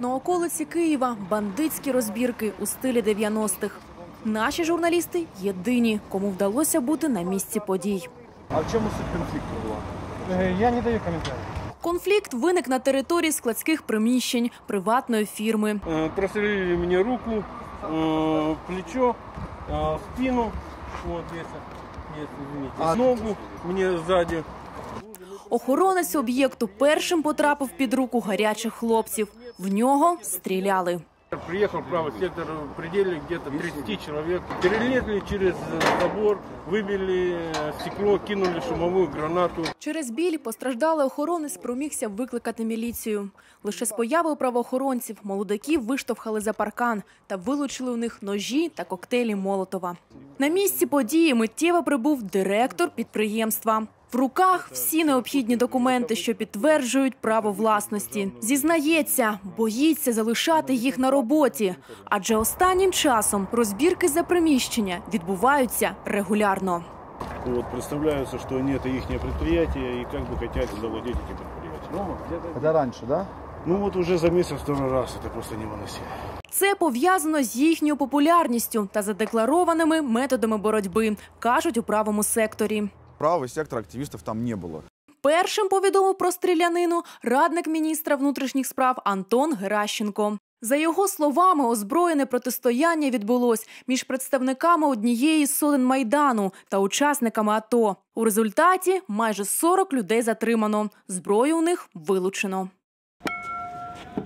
На околиці Києва бандитські розбірки у стилі 90-х. Наші журналісти єдині, кому вдалося бути на місці подій. А в чому суть конфлікту була? Э, Я не даю комментариев. Конфлікт виник на території складських приміщень приватної фірми. Э, Прострелили мне руку, э, плечо, э, спину, вот если, если извините, А- ногу мне сзади. Охоронець об'єкту першим потрапив під руку гарячих хлопців. В нього стріляли. Приехал в правый сектор, в пределе где-то 30 человек. Перелезли через э, забор, выбили э, стекло, кинули шумовую гранату. Через біль постраждалий охоронець спромігся викликати міліцію. Лише з появою правоохоронців молодиків виштовхали за паркан та вилучили у них ножі та коктейлі Молотова. На місці події миттєво прибув директор підприємства. В руках всі необхідні документи, що підтверджують право власності. Зізнається, боїться залишати їх на роботі, адже останнім часом розбірки за приміщення відбуваються регулярно. Вот, представляются, что они это их предприятие и как бы хотят завладеть этим предприятием. Это раньше, да? Ну вот уже за месяц второй раз это просто невыносимо. Це пов'язано з їхньою популярністю та задекларованими методами боротьби, кажуть у правому секторі. Правый сектор активистов там не было. Першим повідомив про стрілянину радник міністра внутрішніх справ Антон Геращенко. За його словами, озброєне протистояння відбулось між представниками однієї з сотень майдану та учасниками АТО. У результаті майже 40 людей затримано. Зброю у них вилучено.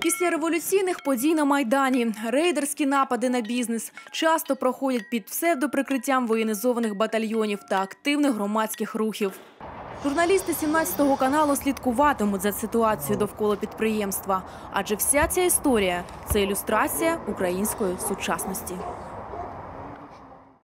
Після революційних подій на майдані рейдерські напади на бізнес часто проходять під псевдоприкриттям воєнізованих батальйонів та активних громадських рухів. Журналісти 17-го каналу слідкуватимуть за ситуацією довкола підприємства, адже вся ця історія це ілюстрація української сучасності.